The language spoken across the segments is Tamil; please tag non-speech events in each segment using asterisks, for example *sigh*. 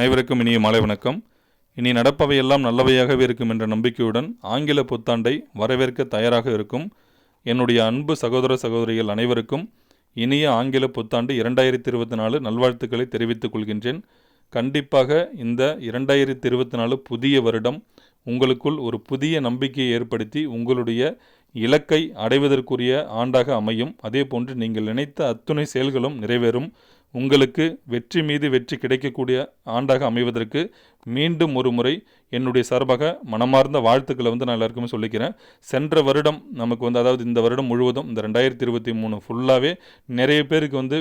அனைவருக்கும் இனிய மாலை வணக்கம். இனி நடப்பவையெல்லாம் நல்லவையாகவே இருக்கும் என்ற நம்பிக்கையுடன் ஆங்கில புத்தாண்டை வரவேற்க தயாராக இருக்கும் என்னுடைய அன்பு சகோதர சகோதரிகள் அனைவருக்கும் இனிய ஆங்கில புத்தாண்டு இரண்டாயிரத்தி இருபத்தி நாலு நல்வாழ்த்துக்களை தெரிவித்துக் கொள்கின்றேன். கண்டிப்பாக இந்த இரண்டாயிரத்தி இருபத்தி நாலு புதிய வருடம் உங்களுக்குள் ஒரு புதிய நம்பிக்கையை ஏற்படுத்தி உங்களுடைய இலக்கை அடைவதற்குரிய ஆண்டாக அமையும். அதே போன்று நீங்கள் நினைத்த அத்துணை செயல்களும் நிறைவேறும். உங்களுக்கு வெற்றி மீது வெற்றி கிடைக்கக்கூடிய ஆண்டாக அமைவதற்கு மீண்டும் ஒரு முறை என்னுடைய சார்பாக மனமார்ந்த வாழ்த்துக்களை வந்து நான் எல்லாருக்குமே சொல்லிக்கிறேன். சென்ற வருடம் நமக்கு வந்து அதாவது இந்த வருடம் முழுவதும் இந்த ரெண்டாயிரத்தி இருபத்தி மூணு ஃபுல்லாகவே நிறைய பேருக்கு வந்து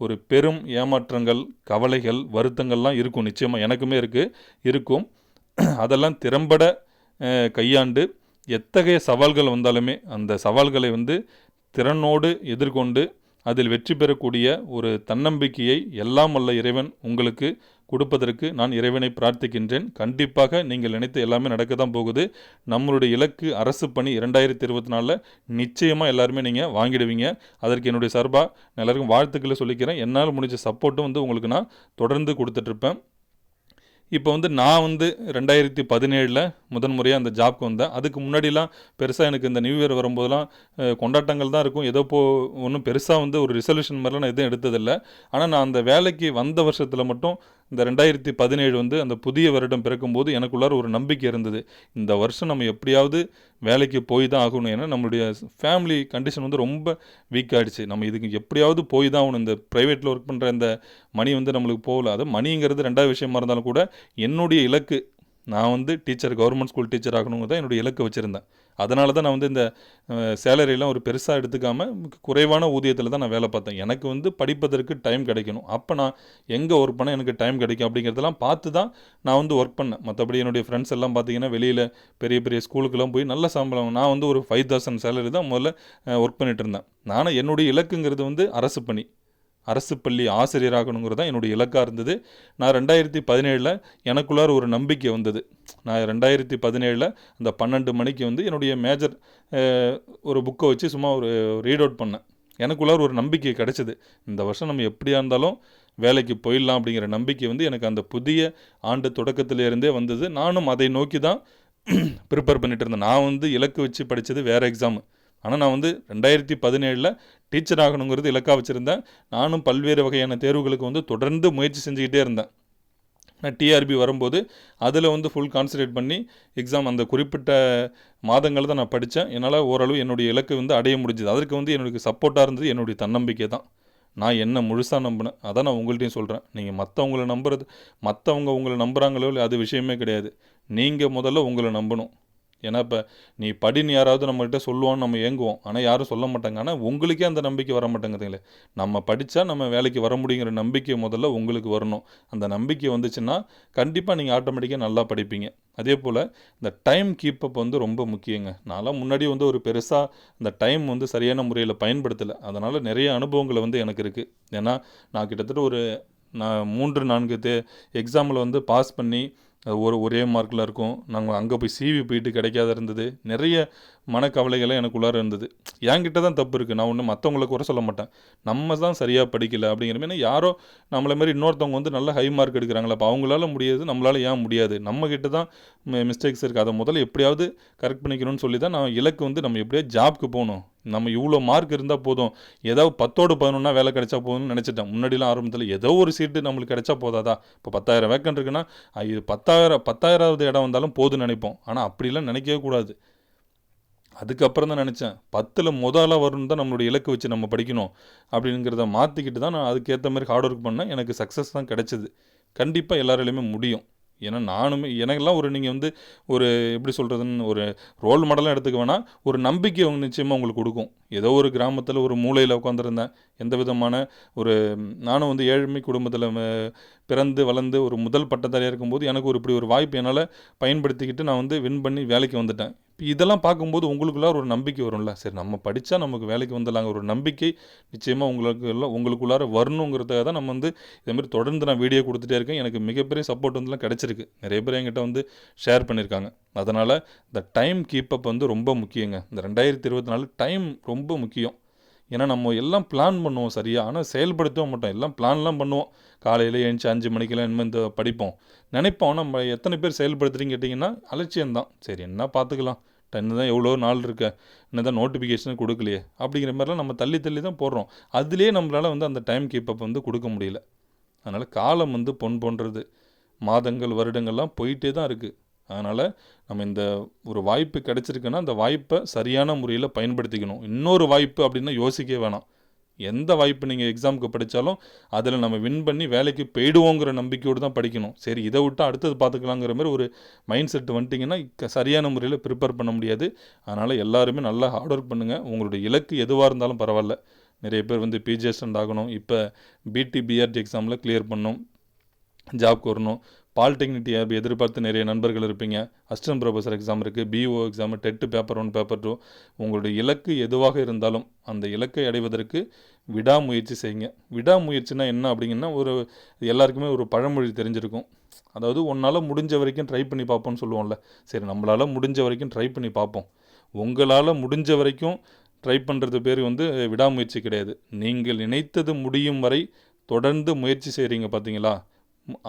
ஒரு பெரும் ஏமாற்றங்கள் கவலைகள் வருத்தங்கள்லாம் இருக்கும். நிச்சயமாக எனக்குமே இருக்குது இருக்கும். *clears throat* அதெல்லாம் திறம்பட கையாண்டு எத்தகைய சவால்கள் வந்தாலுமே அந்த சவால்களை வந்து திறனோடு எதிர்கொண்டு அதில் வெற்றி பெறக்கூடிய ஒரு தன்னம்பிக்கையை எல்லாம் வல்ல இறைவன் உங்களுக்கு கொடுப்பதற்கு நான் இறைவனை பிரார்த்திக்கின்றேன். கண்டிப்பாக நீங்கள் நினைத்து எல்லாமே நடக்க தான் போகுது. நம்மளுடைய இலக்கு அரசு பணி இரண்டாயிரத்தி இருபத்தி நாலில் நிச்சயமாக எல்லாருமே நீங்கள் வாங்கிடுவீங்க. அதற்கு என்னுடைய சார்பாக நான் எல்லாருக்கும் வாழ்த்துக்களை சொல்லிக்கிறேன். என்னால் முடிஞ்ச சப்போர்ட்டும் வந்து உங்களுக்கு நான் தொடர்ந்து கொடுத்துட்ருப்பேன் இப்போ வந்து நான் வந்து ரெண்டாயிரத்தி பதினேழில் முதன் முறையாக அந்த ஜாப்க்கு வந்தேன். அதுக்கு முன்னாடிலாம் பெருசாக எனக்கு இந்த நியூ இயர் வரும்போதெல்லாம் கொண்டாட்டங்கள் தான் இருக்கும். ஏதோ போ ஒன்றும் பெருசாக வந்து ஒரு ரிசல்யூஷன் மாதிரிலாம் நான் எதுவும் எடுத்ததில்லை. ஆனால் நான் அந்த வேலைக்கு வந்த வருஷத்தில் மட்டும் இந்த ரெண்டாயிரத்தி பதினேழு வந்து அந்த புதிய வருடம் பிறக்கும்போது எனக்குள்ளார ஒரு நம்பிக்கை இருந்தது. இந்த வருஷம் நம்ம எப்படியாவது வேலைக்கு போய் தான் ஆகணும். ஏன்னா நம்மளுடைய ஃபேமிலி கண்டிஷன் வந்து ரொம்ப வீக் நம்ம இதுக்கு எப்படியாவது போய் தான் ஆகணும். இந்த ப்ரைவேட்டில் ஒர்க் பண்ணுற இந்த மணி வந்து நம்மளுக்கு போகல. அது மணிங்கிறது ரெண்டாவது விஷயமா இருந்தாலும் கூட என்னுடைய இலக்கு நான் வந்து டீச்சர் கவர்மெண்ட் ஸ்கூல் டீச்சர் ஆகணுங்க தான் என்னுடைய இலக்கு வச்சுருந்தேன். அதனால தான் நான் வந்து இந்த சேலரியெலாம் ஒரு பெருசாக எடுத்துக்காமல் குறைவான ஊதியத்தில் தான் நான் வேலை பார்த்தேன். எனக்கு வந்து படிப்பதற்கு டைம் கிடைக்கணும். அப்போ நான் எங்கே ஒர்க் பண்ண எனக்கு டைம் கிடைக்கும் அப்படிங்கிறதெல்லாம் பார்த்து தான் நான் வந்து ஒர்க் பண்ணேன். மற்றபடி என்னுடைய ஃப்ரெண்ட்ஸ் எல்லாம் பார்த்தீங்கன்னா வெளியில் பெரிய பெரிய ஸ்கூலுக்கெல்லாம் போய் நல்ல சம்பளம் நான் வந்து ஒரு ஃபைவ் தௌசண்ட் சேலரி தான் முதல்ல ஒர்க் பண்ணிகிட்டு இருந்தேன். நானும் என்னுடைய இலக்குங்கிறது வந்து அரசு பணி. அரசு பள்ளி ஆசிரியராகணுங்கிறது தான் என்னுடைய இலக்காக இருந்தது. நான் ரெண்டாயிரத்தி பதினேழில் எனக்குள்ளார ஒரு நம்பிக்கை வந்தது. நான் ரெண்டாயிரத்தி பதினேழில் அந்த பன்னெண்டு மணிக்கு வந்து என்னுடைய மேஜர் ஒரு புக்கை வச்சு சும்மா ஒரு ரீட் அவுட் பண்ணேன். எனக்குள்ளார ஒரு நம்பிக்கை கிடச்சிது. இந்த வருஷம் நம்ம எப்படியா இருந்தாலும் வேலைக்கு போயிடலாம் அப்படிங்கிற நம்பிக்கை வந்து எனக்கு அந்த புதிய ஆண்டு தொடக்கத்திலேருந்தே வந்தது. நானும் அதை நோக்கி தான் ப்ரிப்பேர் *clears throat* பண்ணிகிட்டு இருந்தேன். நான் வந்து இலக்கு வச்சு படித்தது வேறு எக்ஸாமு ஆனால் நான் வந்து ரெண்டாயிரத்தி பதினேழில் டீச்சர் ஆகணுங்கிறது இலக்காக வச்சுருந்தேன். நானும் பல்வேறு வகையான தேர்வுகளுக்கு வந்து தொடர்ந்து முயற்சி செஞ்சுக்கிட்டே இருந்தேன். நான் டிஆர்பி வரும்போது அதில் வந்து ஃபுல் கான்சன்ட்ரேட் பண்ணி எக்ஸாம் அந்த குறிப்பிட்ட மாதங்கள் தான் நான் படித்தேன் என்னால் ஓரளவு என்னுடைய இலக்கு வந்து அடைய முடிஞ்சது. அதற்கு வந்து என்னுடைய சப்போர்ட்டாக இருந்தது என்னுடைய தன்னம்பிக்கை தான். நான் என்ன முழுசாக நம்பினேன் அதான் நான் உங்கள்கிட்டையும் சொல்கிறேன் நீங்கள் மற்றவங்கள நம்புறது மற்றவங்க உங்களை நம்புகிறாங்களோ இல்லை அது விஷயமே கிடையாது. நீங்கள் முதல்ல உங்களை நம்பணும். ஏன்னா இப்போ நீ படின்னு யாராவது நம்மகிட்ட சொல்லுவான்னு நம்ம ஏங்குவோம். ஆனால் யாரும் சொல்ல மாட்டாங்க. ஆனால் உங்களுக்கே அந்த நம்பிக்கை வர மாட்டேங்குதுங்களே. நம்ம படித்தா நம்ம வேலைக்கு வர முடியுங்கிற நம்பிக்கை முதல்ல உங்களுக்கு வரணும். அந்த நம்பிக்கை வந்துச்சுன்னா கண்டிப்பாக நீங்கள் ஆட்டோமேட்டிக்காக நல்லா படிப்பீங்க. அதே போல் இந்த டைம் கீப்பப் வந்து ரொம்ப முக்கியங்க. நான்லாம் முன்னாடி வந்து ஒரு பெருசாக இந்த டைம் வந்து சரியான முறையில் பயன்படுத்தலை. அதனால் நிறைய அனுபவங்கள் வந்து எனக்கு இருக்குது ஏன்னா நான் கிட்டத்தட்ட ஒரு நான் மூன்று நான்கு தே எக்ஸாமில் வந்து பாஸ் பண்ணி ஒரு ஒரே மார்க்கில் இருக்கும். நாங்கள் அங்கே போய் சிவி போயிட்டு கிடைக்காத இருந்தது. நிறைய மனக்கவலைகளை எனக்குள்ளார இருந்தது. என்கிட்ட தான் தப்பு இருக்குது நான் ஒன்றும் மற்றவங்கள குறை சொல்ல மாட்டேன். நம்ம தான் சரியாக படிக்கல அப்படிங்கிற மாதிரி. யாரோ நம்மளை மாதிரி இன்னொருத்தவங்க வந்து நல்ல ஹை மார்க் எடுக்கிறாங்களா அப்போ அவங்களால முடியாது நம்மளால ஏன் முடியாது? நம்ம தான் மிஸ்டேக்ஸ் இருக்குது அதை முதல்ல எப்படியாவது கரெக்ட் பண்ணிக்கணும்னு சொல்லி தான் நான் இலக்கு வந்து நம்ம எப்படியாவது ஜாப்க்கு போகணும். நம்ம இவ்வளோ மார்க் இருந்தால் போதும். ஏதாவது பத்தோடு பதினொன்னா வேலை கிடைச்சா போதும்னு நினச்சிட்டேன். முன்னாடிலாம் ஆரம்பத்தில் ஏதோ ஒரு சீட்டு நம்மளுக்கு கிடைச்சா போதாதா? இப்போ பத்தாயிரம் வேக்கன் இருக்குன்னா இது பத்தாயிரம் பத்தாயிராவது இடம் வந்தாலும் போதும்னு நினைப்போம். ஆனால் அப்படிலாம் நினைக்கவே கூடாது. அதுக்கப்புறம் தான் நினச்சேன். பத்தில் முதலாக வரணும் தான் நம்மளுடைய இலக்கு வச்சு நம்ம படிக்கணும். அப்படிங்கிறத மாற்றிக்கிட்டு தான் நான் அதுக்கேற்ற மாதிரி ஹார்ட் ஒர்க் பண்ணேன். எனக்கு சக்ஸஸ் தான் கிடைச்சிது. கண்டிப்பாக எல்லாராலையுமே முடியும். ஏன்னா நானுமே எனக்கெல்லாம் ஒரு நீங்கள் வந்து ஒரு எப்படி சொல்கிறதுன்னு ஒரு ரோல் மாடலாக எடுத்துக்க வேணால் ஒரு நம்பிக்கை அவங்க நிச்சயமாக உங்களுக்கு கொடுக்கும். ஏதோ ஒரு கிராமத்தில் ஒரு மூலையில் உட்காந்துருந்தேன் எந்த விதமான ஒரு நானும் வந்து ஏழ்மை குடும்பத்தில் பிறந்து வளர்ந்து ஒரு முதல் பட்டதாரியாக இருக்கும்போது எனக்கு ஒரு இப்படி ஒரு வாய்ப்பு என்னால் பயன்படுத்திக்கிட்டு நான் வந்து வின் பண்ணி வேலைக்கு வந்துட்டேன். இதெல்லாம் பார்க்கும்போது உங்களுக்குள்ளார ஒரு நம்பிக்கை வரும்ல. சரி நம்ம படித்தா நமக்கு வேலைக்கு வந்துடலாங்க ஒரு நம்பிக்கை நிச்சயமாக உங்களுக்கு எல்லாம் உங்களுக்குள்ளார வரணுங்கிறதுக்காக தான் நம்ம வந்து இதே மாதிரி தொடர்ந்து நான் வீடியோ கொடுத்துட்டே இருக்கேன். எனக்கு மிகப்பெரிய சப்போர்ட் வந்துலாம் கிடச்சிருக்கு. நிறைய பேர் என்கிட்ட வந்து ஷேர் பண்ணியிருக்காங்க. அதனால் இந்த டைம் கீப்பப் வந்து ரொம்ப முக்கியங்க. இந்த ரெண்டாயிரத்தி இருபத்தி நாலு டைம் ரொம்ப முக்கியம். ஏன்னா நம்ம எல்லாம் பிளான் பண்ணுவோம் சரியா? ஆனால் செயல்படுத்தவும் மாட்டோம். எல்லாம் பிளான்லாம் பண்ணுவோம். காலையில் எழுந்துச்சி அஞ்சு மணிக்கெல்லாம் இனிமேல் இந்த படிப்போம். நினைப்போம். நம்ம எத்தனை பேர் செயல்படுத்துறீங்க கேட்டிங்கன்னா அலட்சியம்தான். சரி என்ன பார்த்துக்கலாம்? இன்னும் தான் எவ்வளோ நாள் இருக்க? என்ன தான் நோட்டிஃபிகேஷன் கொடுக்கலையே? அப்படிங்கிற மாதிரிலாம் நம்ம தள்ளி தள்ளி தான் போடுறோம். அதுலேயே நம்மளால் வந்து அந்த டைம் கீப்பப் வந்து கொடுக்க முடியல. அதனால் காலம் வந்து பொன் போன்றது. மாதங்கள் வருடங்கள்லாம் போயிட்டே தான் இருக்குது அதனால் நம்ம இந்த ஒரு வாய்ப்பு கிடச்சிருக்குன்னா அந்த வாய்ப்பை சரியான முறையில் பயன்படுத்திக்கணும். இன்னொரு வாய்ப்பு அப்படின்னா யோசிக்கவே வேணாம். எந்த வாய்ப்பு நீங்கள் எக்ஸாமுக்கு படித்தாலும் அதில் நம்ம வின் பண்ணி வேலைக்கு போயிடுவோங்கிற நம்பிக்கையோடு தான் படிக்கணும். சரி இதை விட்டு அடுத்தது பார்த்துக்கலாங்கிற மாதிரி ஒரு மைண்ட் செட் வந்துட்டிங்கன்னா சரியான முறையில் ப்ரிப்பேர் பண்ண முடியாது. அதனால் எல்லாருமே நல்லா ஹார்ட் ஒர்க் பண்ணுங்கள் உங்களுடைய இலக்கு எதுவாக இருந்தாலும் பரவாயில்ல. நிறைய பேர் வந்து பிஜிஎஸ்டன்ட் ஆகணும். இப்போ பிடி பிஆர்டி எக்ஸாமில் கிளியர் பண்ணணும். ஜாப்க்கு வரணும். பாலிடெக்னிக் ஆப் எதிர்பார்த்து நிறைய நண்பர்கள் இருப்பீங்க. அசிஸ்டன்ட் ப்ரொஃபஸர் எக்ஸாம் இருக்குது PO exam TET paper one paper two உங்களுடைய இலக்கு எதுவாக இருந்தாலும் அந்த இலக்கை அடைவதற்கு விடாமுயற்சி செய்யுங்க. விடாமுயற்சினா என்ன அப்படிங்கன்னா ஒரு எல்லாருக்குமே ஒரு பழமொழி தெரிஞ்சிருக்கும். அதாவது உன்னால் முடிஞ்ச வரைக்கும் ட்ரை பண்ணி பார்ப்போம்னு சொல்லுவோம்ல. சரி நம்மளால் முடிஞ்ச வரைக்கும் ட்ரை பண்ணி பார்ப்போம். உங்களால் முடிஞ்ச வரைக்கும் ட்ரை பண்ணுறது பேர் வந்து விடாமுயற்சி கிடையாது. நீங்கள் நினைத்தது முடியும் வரை தொடர்ந்து முயற்சி செய்கிறீங்க பார்த்தீங்களா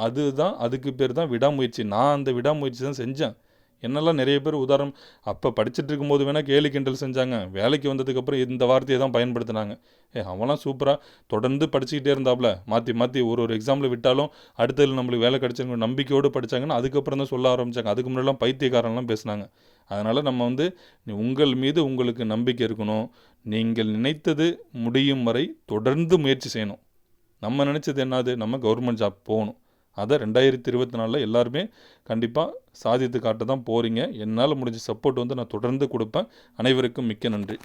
அதுதான் அதுக்கு பேர் தான் விடாமுயற்சி. நான் அந்த விடாமுயற்சி தான் செஞ்சேன். என்னெல்லாம் நிறைய பேர் உதாரணம் அப்போ படிச்சுட்டு இருக்கும்போது வேணால் கேலி கிண்டல் செஞ்சாங்க. வேலைக்கு வந்ததுக்கப்புறம் இந்த வார்த்தையை தான் பயன்படுத்தினாங்க. ஏ அவன்லாம் சூப்பராக தொடர்ந்து படிச்சுக்கிட்டே இருந்தாப்புல மாற்றி மாற்றி ஒரு ஒரு எக்ஸாமில் விட்டாலும் அடுத்தது நம்மளுக்கு வேலை கிடச்சிருங்க நம்பிக்கையோடு படிச்சாங்கன்னா அதுக்கப்புறம் தான் சொல்ல ஆரம்பித்தாங்க அதுக்கு முன்னாடிலாம் பைத்தியக்காரன்லாம் பேசினாங்க. அதனால் நம்ம வந்து உங்கள் மீது உங்களுக்கு நம்பிக்கை இருக்கணும். நீங்கள் நினைத்தது முடியும் வரை தொடர்ந்து முயற்சி செய்யணும். நம்ம நினச்சது என்னது? நம்ம கவர்மெண்ட் ஜாப் போகணும். அதை ரெண்டாயிரத்தி இருபத்தி நாலில் எல்லாருமே கண்டிப்பாக சாதித்து காட்ட தான் போகிறீங்க என்னால் முடிஞ்ச சப்போர்ட் வந்து நான் தொடர்ந்து கொடுப்பேன். அனைவருக்கும் மிக்க நன்றி.